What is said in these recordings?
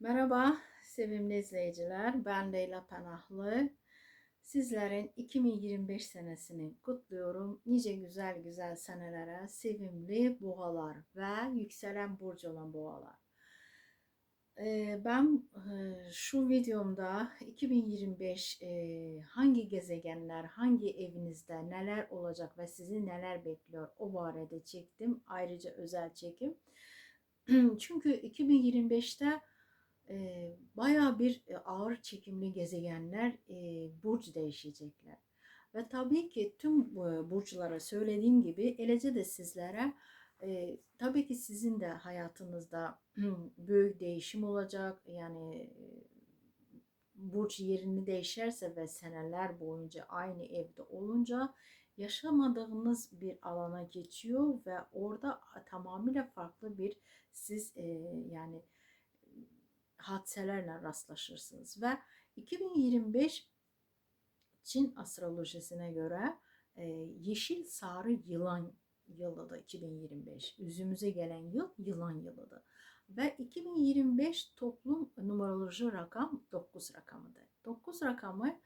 Merhaba sevimli izleyiciler. Ben Leyla Panahlı. Sizlerin 2025 senesini kutluyorum. Nice güzel güzel senelere sevimli boğalar ve yükselen burcu olan boğalar. Ee, Ben e, şu videomda 2025 e, hangi gezegenler, hangi evinizde neler olacak ve sizi neler bekliyor o barede çektim. Ayrıca özel çekim. Çünkü 2025'te bayağı bir ağır çekimli gezegenler e, burç değişecekler. Ve tabii ki tüm bu burçlara söylediğim gibi elece de sizlere tabii ki sizin de hayatınızda büyük değişim olacak. Yani burç yerini değişirse ve seneler boyunca aynı evde olunca yaşamadığınız bir alana geçiyor ve orada tamamıyla farklı bir siz e, yani hadiselerle rastlaşırsınız. Ve 2025 Çin astrolojisine göre e, yeşil sarı yılan yılıdır 2025. Yüzümüze gelen yıl yılan yılıdır. Ve 2025 toplum numeroloji rakam 9 rakamıdır. 9 rakamı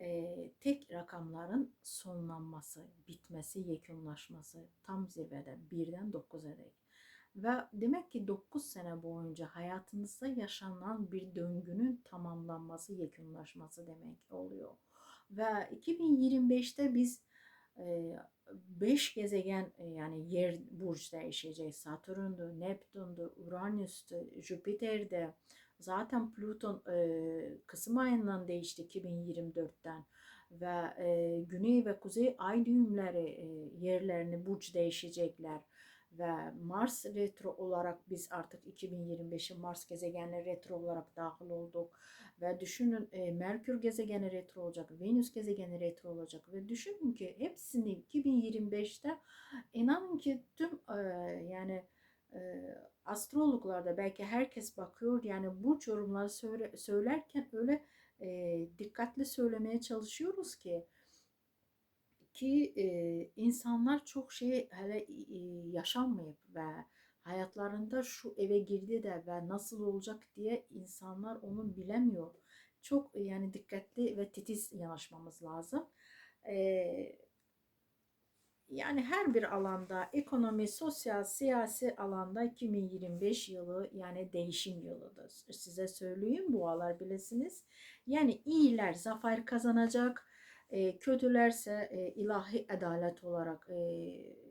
e, tek rakamların sonlanması, bitmesi, yekunlaşması tam zirvede birden 9'a dek. Ve demek ki 9 sene boyunca hayatınızda yaşanan bir döngünün tamamlanması, yakınlaşması demek oluyor. Ve 2025'te biz 5 gezegen e, yani yer burç değişecek. Satürn'dü, Neptün'dü, Uranüs'tü, Jüpiter'de. Zaten Plüton e, Kasım ayından değişti 2024'ten ve e, güney ve kuzey ay düğümleri e, yerlerini burç değişecekler ve Mars retro olarak biz artık 2025'in Mars gezegenine retro olarak dahil olduk. Ve düşünün e, Merkür gezegeni retro olacak, Venüs gezegeni retro olacak. Ve düşünün ki hepsini 2025'te inanın ki tüm e, yani e, astrologlarda belki herkes bakıyor yani bu yorumları söyle, söylerken öyle e, dikkatli söylemeye çalışıyoruz ki ki e, insanlar çok şey hele e, yaşanmayıp ve hayatlarında şu eve girdi de ve nasıl olacak diye insanlar onu bilemiyor. Çok yani dikkatli ve titiz yanaşmamız lazım. E, yani her bir alanda ekonomi, sosyal, siyasi alanda 2025 yılı yani değişim yılıdır. Size söyleyeyim bu alar bilesiniz. Yani iyiler zafer kazanacak e, kötülerse e, ilahi adalet olarak e,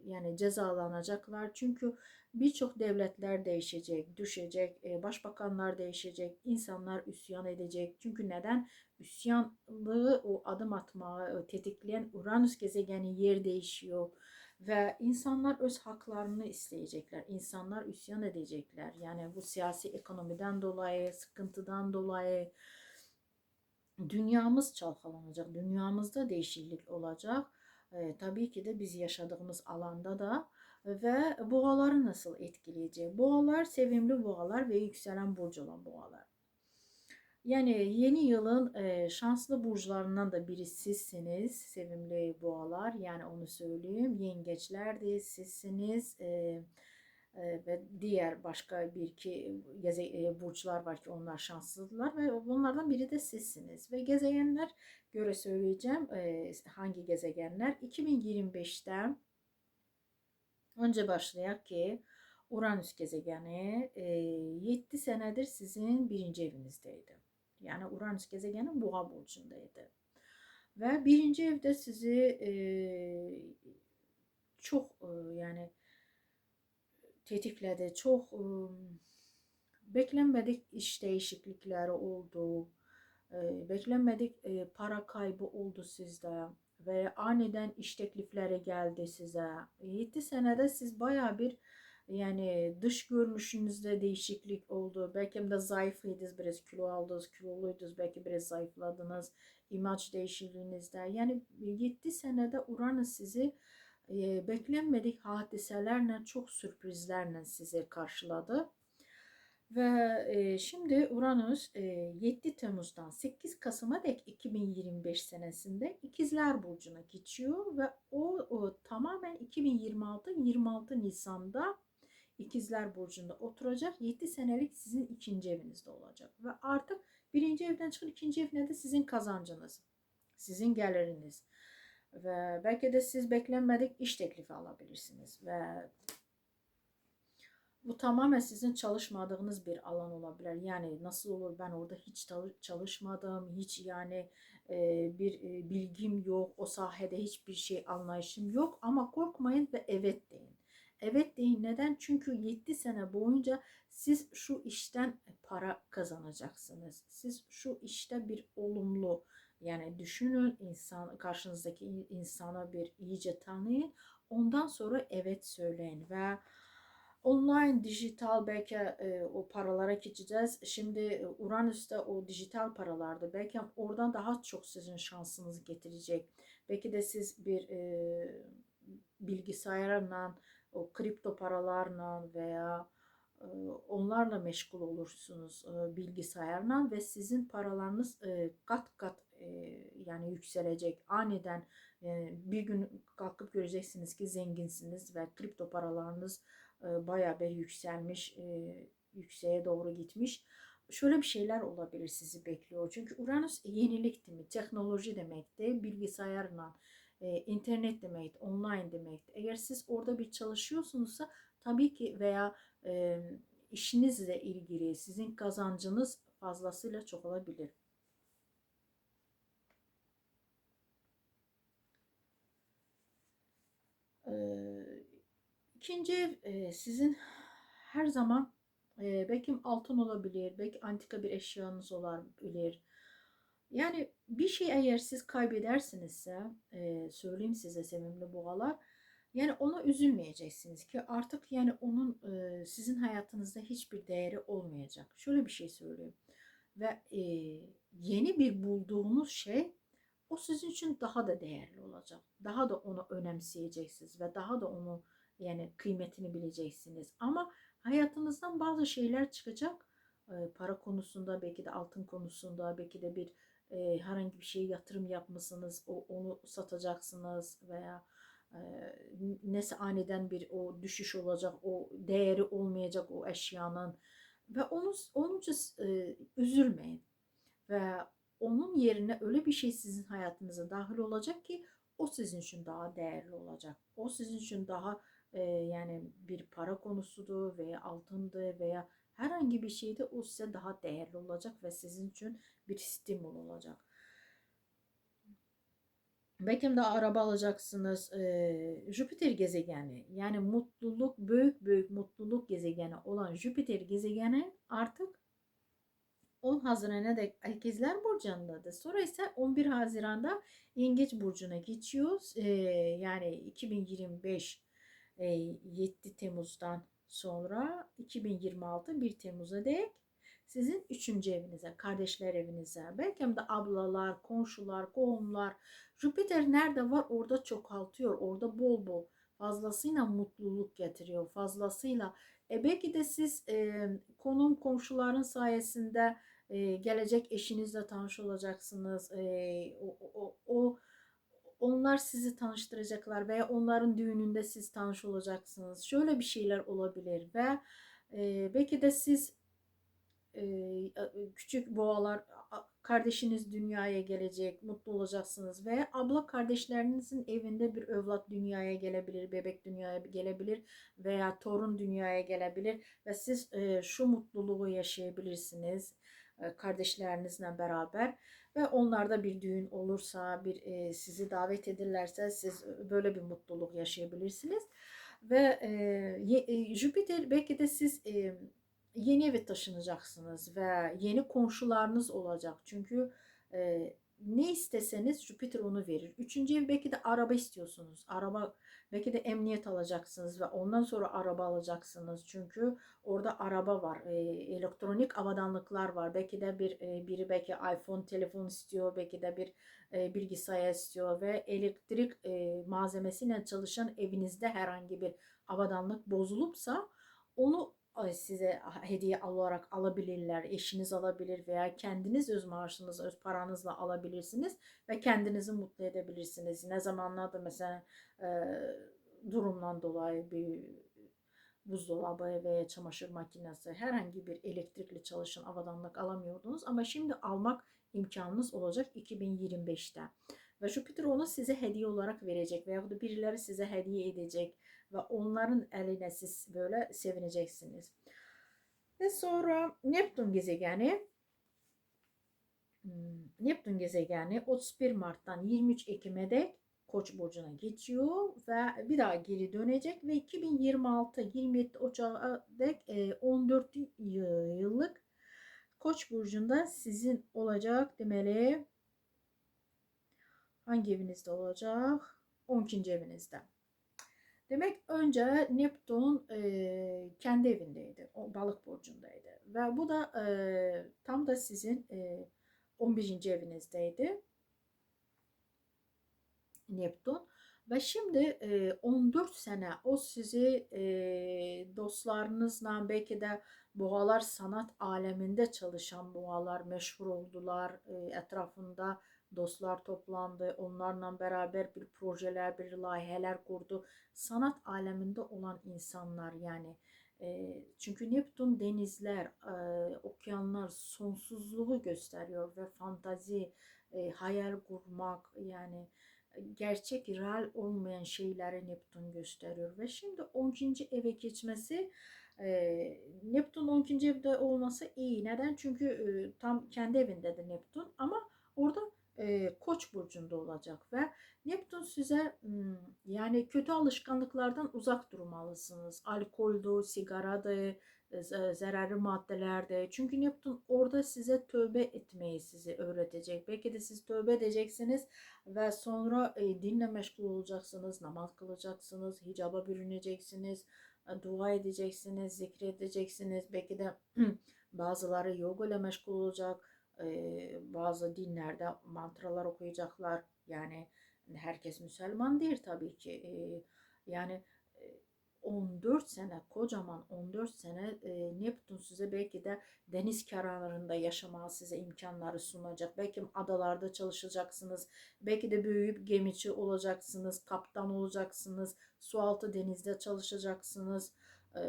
yani cezalanacaklar. Çünkü birçok devletler değişecek, düşecek, e, başbakanlar değişecek, insanlar üsyan edecek. Çünkü neden? Üsyanlığı o adım atmağı tetikleyen Uranüs gezegeni yer değişiyor ve insanlar öz haklarını isteyecekler. İnsanlar üsyan edecekler. Yani bu siyasi ekonomiden dolayı, sıkıntıdan dolayı, dünyamız çalkalanacak, dünyamızda değişiklik olacak. E, tabii ki de biz yaşadığımız alanda da ve boğaları nasıl etkileyecek? Boğalar sevimli boğalar ve yükselen burcu olan boğalar. Yani yeni yılın e, şanslı burçlarından da biri sizsiniz sevimli boğalar. Yani onu söyleyeyim. Yengeçler de sizsiniz. E, ve diğer başka bir iki geze, burçlar var ki onlar şanslılar ve bunlardan biri de sizsiniz. Ve gezegenler göre söyleyeceğim hangi gezegenler 2025'te önce başlayak ki Uranüs gezegeni e, 7 senedir sizin birinci evinizdeydi. Yani Uranüs gezegeni boğa burcundaydı. Ve birinci evde sizi çok yani tetikledi. Çok ıı, beklenmedik iş değişiklikleri oldu. E, beklenmedik e, para kaybı oldu sizde ve aniden iş teklifleri geldi size. 7 senede siz baya bir yani dış görünüşünüzde değişiklik oldu. Belki de zayıfıydınız, biraz kilo aldınız, kiloluydunuz, belki biraz zayıfladınız. imaj değişikliğinizde. Yani 7 senede Uranüs sizi e, beklenmedik hadiselerle, çok sürprizlerle sizi karşıladı. Ve e, şimdi Uranüs e, 7 Temmuz'dan 8 Kasım'a dek 2025 senesinde İkizler Burcu'na geçiyor ve o, o tamamen 2026 26 Nisan'da İkizler Burcu'nda oturacak. 7 senelik sizin ikinci evinizde olacak. Ve artık birinci evden çıkın ikinci evine de sizin kazancınız. Sizin geliriniz. Ve belki de siz beklenmedik iş teklifi alabilirsiniz. Ve bu tamamen sizin çalışmadığınız bir alan olabilir. Yani nasıl olur ben orada hiç çalışmadım, hiç yani e, bir e, bilgim yok, o sahede hiçbir şey anlayışım yok ama korkmayın ve evet deyin. Evet deyin neden? Çünkü 7 sene boyunca siz şu işten para kazanacaksınız. Siz şu işte bir olumlu yani düşünün insan karşınızdaki insana bir iyice tanıyın. Ondan sonra evet söyleyin ve online dijital belki e, o paralara geçeceğiz. Şimdi e, Uranüs'te o dijital paralarda belki oradan daha çok sizin şansınız getirecek. Belki de siz bir e, bilgisayarla o kripto paralarla veya e, onlarla meşgul olursunuz e, bilgisayarla ve sizin paralarınız e, kat kat yani yükselecek aniden bir gün kalkıp göreceksiniz ki zenginsiniz ve kripto paralarınız bayağı bir yükselmiş yükseğe doğru gitmiş şöyle bir şeyler olabilir sizi bekliyor. Çünkü Uranüs yenilik mi? Teknoloji demekti. Bilgisayarla, internet demek, online demek. Eğer siz orada bir çalışıyorsunuzsa tabii ki veya e, işinizle ilgili sizin kazancınız fazlasıyla çok İkinci sizin her zaman belki altın olabilir, belki antika bir eşyanız olabilir. Yani bir şey eğer siz kaybedersinizse, söyleyeyim size sevimli boğalar, yani ona üzülmeyeceksiniz ki artık yani onun sizin hayatınızda hiçbir değeri olmayacak. Şöyle bir şey söyleyeyim. Ve yeni bir bulduğunuz şey o sizin için daha da değerli olacak. Daha da onu önemseyeceksiniz ve daha da onu yani kıymetini bileceksiniz. Ama hayatınızdan bazı şeyler çıkacak. Para konusunda, belki de altın konusunda, belki de bir herhangi bir şeye yatırım yapmışsınız, onu satacaksınız veya nesi aniden bir o düşüş olacak, o değeri olmayacak o eşyanın ve onu onun için üzülmeyin ve onun yerine öyle bir şey sizin hayatınıza dahil olacak ki o sizin için daha değerli olacak. O sizin için daha e, yani bir para konusudur veya altındır veya herhangi bir şeyde o size daha değerli olacak ve sizin için bir stimul olacak. Belki de araba alacaksınız. Ee, Jüpiter gezegeni yani mutluluk büyük büyük mutluluk gezegeni olan Jüpiter gezegeni artık 10 Haziran'a dek İkizler Burcu'ndadır. Sonra ise 11 Haziran'da Yengeç Burcu'na geçiyoruz. Ee, yani 2025 e, 7 Temmuz'dan sonra 2026 1 Temmuz'a dek sizin üçüncü evinize, kardeşler evinize, belki de ablalar, komşular, kohumlar. Jüpiter nerede var orada çoğaltıyor, orada bol bol fazlasıyla mutluluk getiriyor, fazlasıyla. E belki de siz e, konum komşuların sayesinde e, gelecek eşinizle tanış olacaksınız. E, o, o, o onlar sizi tanıştıracaklar veya onların düğününde siz tanış olacaksınız. Şöyle bir şeyler olabilir ve e, belki de siz küçük boğalar kardeşiniz dünyaya gelecek, mutlu olacaksınız veya abla kardeşlerinizin evinde bir evlat dünyaya gelebilir, bebek dünyaya gelebilir veya torun dünyaya gelebilir ve siz şu mutluluğu yaşayabilirsiniz kardeşlerinizle beraber ve onlarda bir düğün olursa, bir sizi davet edilirlerse siz böyle bir mutluluk yaşayabilirsiniz ve Jüpiter belki de siz yeni eve taşınacaksınız ve yeni komşularınız olacak. Çünkü e, ne isteseniz Jüpiter onu verir. Üçüncü ev belki de araba istiyorsunuz. Araba belki de emniyet alacaksınız ve ondan sonra araba alacaksınız. Çünkü orada araba var. E, elektronik avadanlıklar var. Belki de bir e, biri belki iPhone telefon istiyor. Belki de bir e, bilgisayar istiyor ve elektrik e, malzemesiyle çalışan evinizde herhangi bir avadanlık bozulupsa onu size hediye olarak alabilirler. Eşiniz alabilir veya kendiniz öz maaşınız, öz paranızla alabilirsiniz ve kendinizi mutlu edebilirsiniz. Ne zamanlarda mesela durumdan dolayı bir buzdolabı veya çamaşır makinesi herhangi bir elektrikli çalışan avadanlık alamıyordunuz ama şimdi almak imkanınız olacak 2025'te. Ve Jüpiter onu size hediye olarak verecek veya da birileri size hediye edecek ve onların eline siz böyle sevineceksiniz. Ve sonra Neptün gezegeni hmm, Neptün gezegeni 31 Mart'tan 23 Ekim'e dek Koç burcuna geçiyor ve bir daha geri dönecek ve 2026-27 Ocak'a dek 14 yıllık Koç burcunda sizin olacak demeli. Hangi evinizde olacak? 12. evinizde. Demek önce Neptün e, kendi evindeydi. O balık burcundaydı. Ve bu da e, tam da sizin e, 11. evinizdeydi. Neptün. Ve şimdi e, 14 sene o sizi e, dostlarınızla belki de boğalar sanat aleminde çalışan boğalar meşhur oldular. E, etrafında dostlar toplandı. Onlarla beraber bir projeler, bir layihələr kurdu. Sanat aleminde olan insanlar yani. E, çünkü Neptün denizler, e, okyanlar sonsuzluğu gösteriyor ve fantazi, e, hayal kurmak yani gerçek real olmayan şeyleri Neptün gösteriyor ve şimdi 12. eve geçmesi e, Neptün 12. evde olması iyi. Neden? Çünkü e, tam kendi evindedir Neptün ama orada Koç burcunda olacak ve Neptün size yani kötü alışkanlıklardan uzak durmalısınız. Alkoldü, sigaradı, e, zararlı maddelerde. Çünkü Neptün orada size tövbe etmeyi size öğretecek. Belki de siz tövbe edeceksiniz ve sonra e, dinle meşgul olacaksınız, namaz kılacaksınız, hicaba bürüneceksiniz, e, dua edeceksiniz, zikredeceksiniz. Belki de bazıları yoga ile meşgul olacak, bazı dinlerde mantralar okuyacaklar. Yani herkes Müslüman değil tabii ki. Yani 14 sene kocaman 14 sene e, Neptün size belki de deniz kenarlarında yaşamaya size imkanları sunacak. Belki adalarda çalışacaksınız. Belki de büyüyüp gemici olacaksınız. Kaptan olacaksınız. Sualtı denizde çalışacaksınız.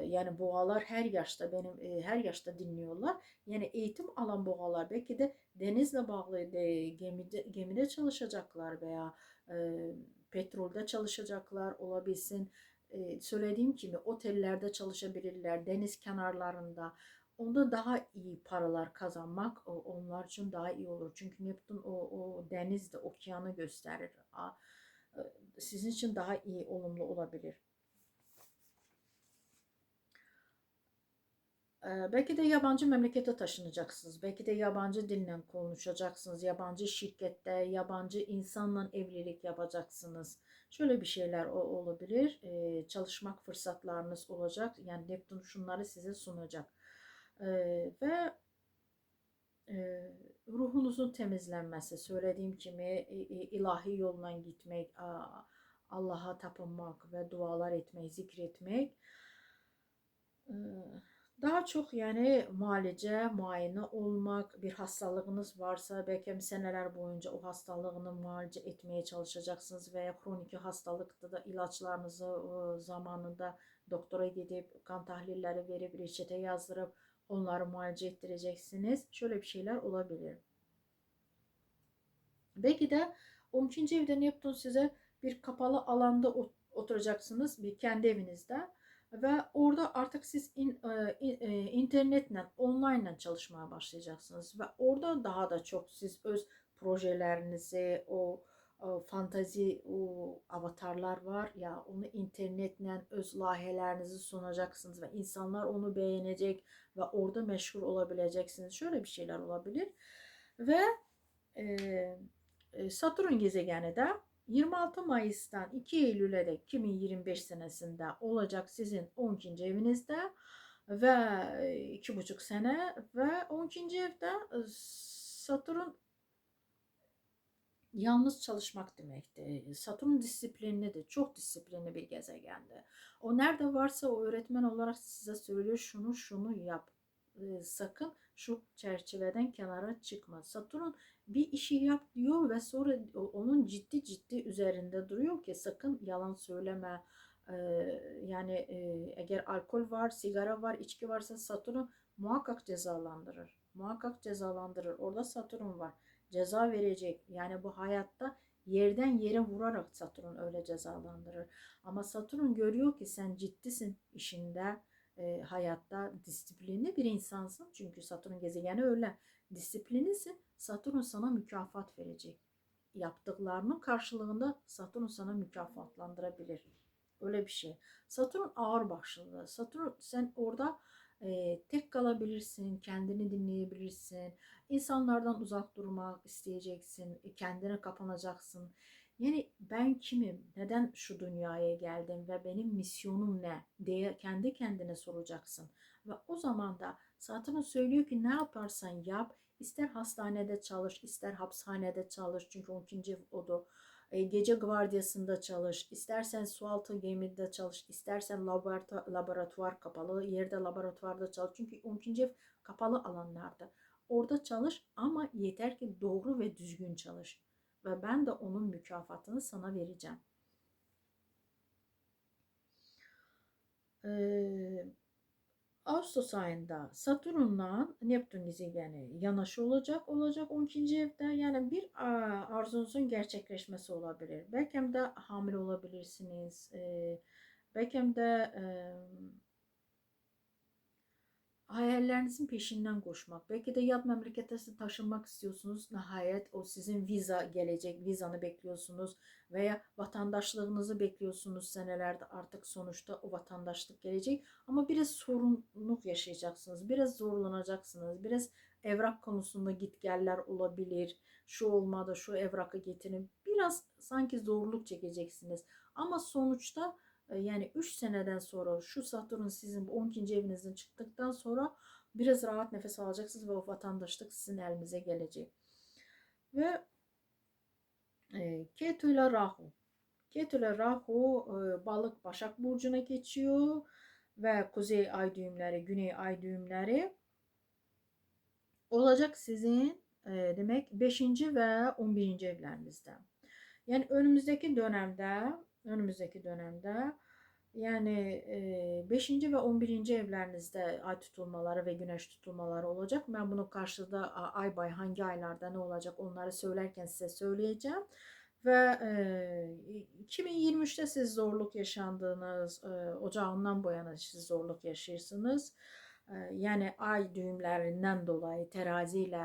Yani boğalar her yaşta benim her yaşta dinliyorlar. Yani eğitim alan boğalar belki de denizle bağlı de, gemide, gemide çalışacaklar veya e, petrolde çalışacaklar olabilsin e, söylediğim gibi otellerde çalışabilirler, deniz kenarlarında. Onda daha iyi paralar kazanmak onlar için daha iyi olur. Çünkü Neptün o, o denizde, okyanı gösterir. Sizin için daha iyi, olumlu olabilir. Belki de yabancı memlekete taşınacaksınız. Belki de yabancı dille konuşacaksınız. Yabancı şirkette, yabancı insanla evlilik yapacaksınız Şöyle bir şeyler olabilir. Çalışmak fırsatlarınız olacak. Yani Neptün şunları size sunacak. Ve ruhunuzun temizlenmesi, söylediğim gibi ilahi yoluna gitmek, Allah'a tapınmak ve dualar etmek, zikretmek. Daha çok yani muhalece, muayene olmak, bir hastalığınız varsa belki seneler boyunca o hastalığını muhalece etmeye çalışacaksınız veya kronik hastalıkta da ilaçlarınızı e, zamanında doktora gidip kan tahlilleri verip reçete yazdırıp onları muhalece ettireceksiniz. Şöyle bir şeyler olabilir. Belki de 12. evde Neptün size bir kapalı alanda oturacaksınız bir kendi evinizde ve orada artık siz in, e, in, e, internetle, online çalışmaya başlayacaksınız ve orada daha da çok siz öz projelerinizi, o, o fantazi o avatarlar var ya onu internetle öz lahiyelerinizi sunacaksınız ve insanlar onu beğenecek ve orada meşhur olabileceksiniz. Şöyle bir şeyler olabilir ve e, Satürn gezegeni de 26 Mayıs'tan 2 Eylül'e de 2025 senesinde olacak sizin 12. evinizde ve 2,5 sene ve 12. evde e, Satürn yalnız çalışmak demekti. Satürn disiplinli de çok disiplinli bir gezegendi. O nerede varsa o öğretmen olarak size söylüyor şunu şunu yap. E, sakın şu çerçeveden kenara çıkma. Satürn bir işi yap diyor ve sonra onun ciddi ciddi üzerinde duruyor ki sakın yalan söyleme, e, yani e, eğer alkol var, sigara var, içki varsa Satürn muhakkak cezalandırır. Muhakkak cezalandırır. Orada Satürn var. Ceza verecek. Yani bu hayatta yerden yere vurarak Satürn öyle cezalandırır. Ama Satürn görüyor ki sen ciddisin işinde, e, hayatta disiplinli bir insansın. Çünkü Satürn gezegeni öyle. Disiplinisin. Satürn sana mükafat verecek. Yaptıklarının karşılığında Satürn sana mükafatlandırabilir. Öyle bir şey. Satürn ağır başlı. Satürn sen orada e, tek kalabilirsin, kendini dinleyebilirsin. İnsanlardan uzak durmak isteyeceksin, kendine kapanacaksın. Yani ben kimim, neden şu dünyaya geldim ve benim misyonum ne diye kendi kendine soracaksın. Ve o zaman da Satürn söylüyor ki ne yaparsan yap, ister hastanede çalış, ister hapishanede çalış çünkü 12. odu e, gece gvardiyasında çalış, istersen sualtı gemide çalış, istersen laboratuvar, kapalı yerde laboratuvarda çalış. Çünkü 12. ev kapalı alanlarda. Orada çalış ama yeter ki doğru ve düzgün çalış. Ve ben de onun mükafatını sana vereceğim. Ee, Ağustos ayında Satürn'la Neptün gezegeni yanaşı olacak. Olacak 12. evde. Yani bir arzunuzun gerçekleşmesi olabilir. Belki de hamile olabilirsiniz. Belki de hayallerinizin peşinden koşmak. Belki de yat memlekete taşınmak istiyorsunuz. Nihayet o sizin viza gelecek. Vizanı bekliyorsunuz. Veya vatandaşlığınızı bekliyorsunuz senelerde artık sonuçta o vatandaşlık gelecek. Ama biraz sorunluk yaşayacaksınız. Biraz zorlanacaksınız. Biraz evrak konusunda gitgeller olabilir. Şu olmadı, şu evrakı getirin. Biraz sanki zorluk çekeceksiniz. Ama sonuçta yani 3 seneden sonra şu Satürn sizin 12. evinizden çıktıktan sonra biraz rahat nefes alacaksınız ve o vatandaşlık sizin elinize gelecek. Ve e, Ketu ile Rahu. Ketu ile Rahu e, balık Başak Burcu'na geçiyor ve kuzey ay düğümleri, güney ay düğümleri olacak sizin e, demek 5. ve 11. evlerinizde. Yani önümüzdeki dönemde önümüzdeki dönemde yani 5. ve 11. evlerinizde ay tutulmaları ve güneş tutulmaları olacak. Ben bunu karşıda ay bay hangi aylarda ne olacak onları söylerken size söyleyeceğim. Ve e, 2023'te siz zorluk yaşandığınız, ocağından bu yana siz zorluk yaşıyorsunuz. Yani ay düğümlerinden dolayı teraziyle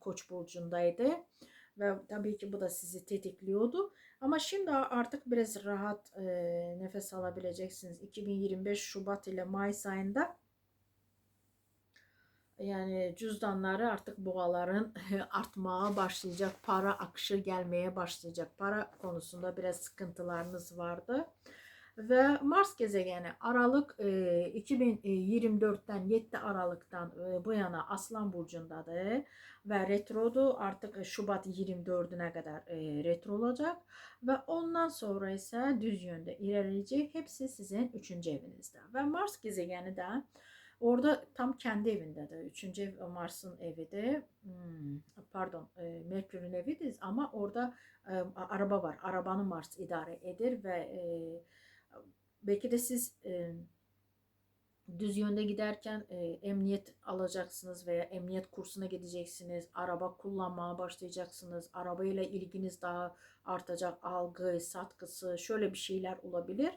koç burcundaydı. Ve tabii ki bu da sizi tetikliyordu. Ama şimdi artık biraz rahat e, nefes alabileceksiniz. 2025 Şubat ile Mayıs ayında yani cüzdanları artık boğaların artmaya başlayacak. Para akışı gelmeye başlayacak. Para konusunda biraz sıkıntılarınız vardı. Ve Mars gezegeni Aralık e, 2024'ten 7 Aralık'tan e, bu yana Aslan Burcu'ndadır ve retrodu artık Şubat 24'üne kadar e, retro olacak ve ondan sonra ise düz yönde ilerleyecek. Hepsi sizin 3. evinizde ve Mars gezegeni de Orada tam kendi evinde de. Üçüncü ev Mars'ın evi de hmm, pardon e, Merkür'ün evidir ama orada e, araba var. Arabanı Mars idare eder ve e, belki de siz e, düz yönde giderken e, emniyet alacaksınız veya emniyet kursuna gideceksiniz. Araba kullanmaya başlayacaksınız. Arabayla ilginiz daha artacak. Algı, satkısı şöyle bir şeyler olabilir.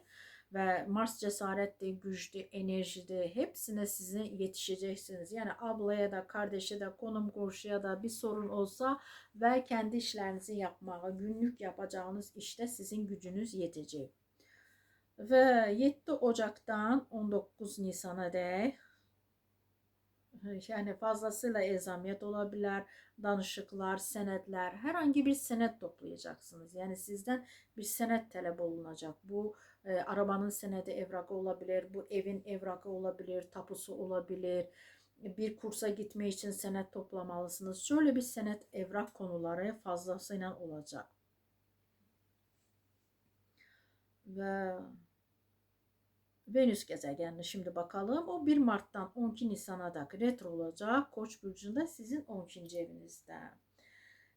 Ve Mars cesarette, güçlü, enerjide hepsine sizin yetişeceksiniz. Yani ablaya da, kardeşe de, konum komşuya da bir sorun olsa ve kendi işlerinizi yapmaya, günlük yapacağınız işte sizin gücünüz yetecek. Ve 7 Ocak'tan 19 Nisan'a dek yani fazlasıyla ezamiyet olabilir, danışıklar, senetler, herhangi bir senet toplayacaksınız. Yani sizden bir senet talep olunacak. Bu e, arabanın senedi evrakı olabilir, bu evin evrakı olabilir, tapusu olabilir. Bir kursa gitme için senet toplamalısınız. Şöyle bir senet evrak konuları fazlasıyla olacak. Ve Venüs gezegenine şimdi bakalım. O 1 Mart'tan 12 Nisan'a da retro olacak. Koç burcunda sizin 12. evinizde.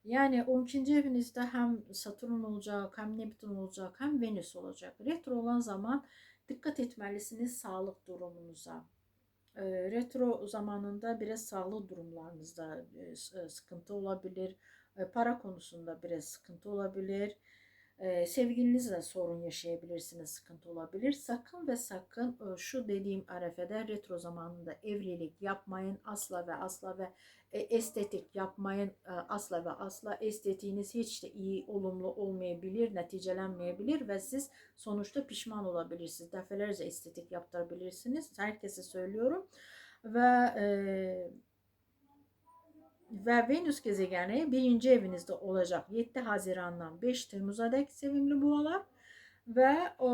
Yani 12. evinizde hem Satürn olacak, hem Neptün olacak, hem Venüs olacak. Retro olan zaman dikkat etmelisiniz sağlık durumunuza. E, retro zamanında biraz sağlık durumlarınızda e, e, sıkıntı olabilir. E, para konusunda biraz sıkıntı olabilir. Sevgilinizle sorun yaşayabilirsiniz, sıkıntı olabilir. Sakın ve sakın şu dediğim arefede retro zamanında evlilik yapmayın asla ve asla ve e, estetik yapmayın asla ve asla. Estetiğiniz hiç de iyi, olumlu olmayabilir, neticelenmeyebilir ve siz sonuçta pişman olabilirsiniz. Defalarca estetik yaptırabilirsiniz. Herkese söylüyorum. Ve e, ve Venüs gezegeni birinci evinizde olacak 7 Haziran'dan 5 Temmuz'a dek sevimli boğalar ve e,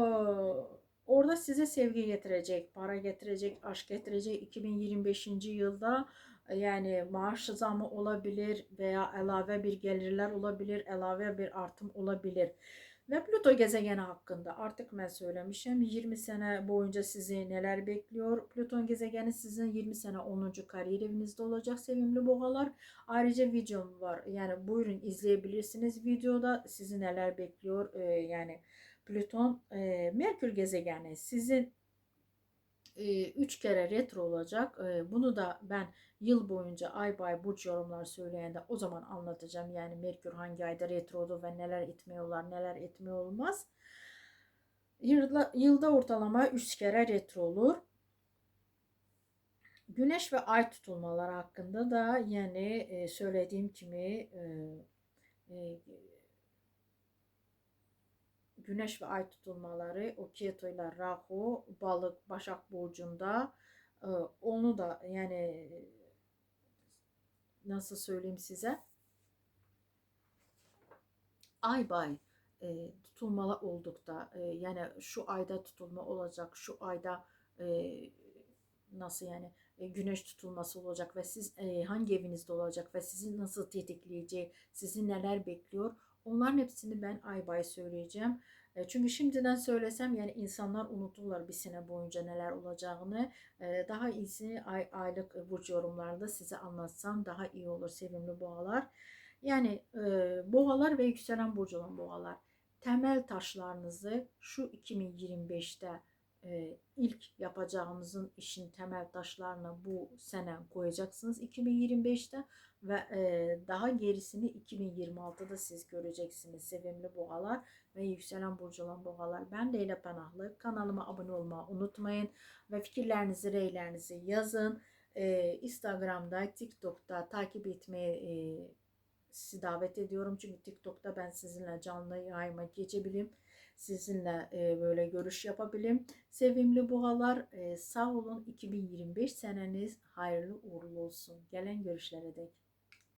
orada size sevgi getirecek, para getirecek, aşk getirecek 2025. yılda yani maaş zamı olabilir veya elave bir gelirler olabilir, elave bir artım olabilir. Ve Plüto gezegeni hakkında artık ben söylemişim 20 sene boyunca sizi neler bekliyor. Plüton gezegeni sizin 20 sene 10. kariyer evinizde olacak sevimli boğalar. Ayrıca videom var yani buyurun izleyebilirsiniz. Videoda sizi neler bekliyor ee, yani Plüton e, Merkür gezegeni sizin 3 kere retro olacak. Bunu da ben yıl boyunca ay bay burç yorumlar söyleyende o zaman anlatacağım. Yani Merkür hangi ayda retrodu ve neler etmiyorlar, neler etmiyor olmaz. Yılda, yılda ortalama 3 kere retro olur. Güneş ve ay tutulmaları hakkında da yani söylediğim gibi Güneş ve ay tutulmaları o Keto ile Rahu balık Başak burcunda e, onu da yani nasıl söyleyeyim size? Ay bay e, tutulmalı oldukta e, yani şu ayda tutulma olacak şu ayda e, nasıl yani e, güneş tutulması olacak ve siz e, hangi evinizde olacak ve sizi nasıl tetikleyeceği sizi neler bekliyor Onların hepsini ben ay bay söyleyeceğim. E, çünkü şimdiden söylesem yani insanlar unuturlar bir sene boyunca neler olacağını. E, daha iyisi ay, aylık burç yorumlarında size anlatsam daha iyi olur sevimli boğalar. Yani e, boğalar ve yükselen burcu olan boğalar. Temel taşlarınızı şu 2025'te e, ilk yapacağınızın işin temel taşlarını bu sene koyacaksınız 2025'te ve e, daha gerisini 2026'da siz göreceksiniz sevimli boğalar ve yükselen burcu olan boğalar. Ben Leyla Panahlı. Kanalıma abone olmayı unutmayın ve fikirlerinizi, reylerinizi yazın. E, Instagram'da, TikTok'ta takip etmeye e, sizi davet ediyorum. Çünkü TikTok'ta ben sizinle canlı yayma geçebilirim sizinle e, böyle görüş yapabilirim. Sevimli boğalar e, sağ olun 2025 seneniz hayırlı uğurlu olsun. Gelen görüşlere dek.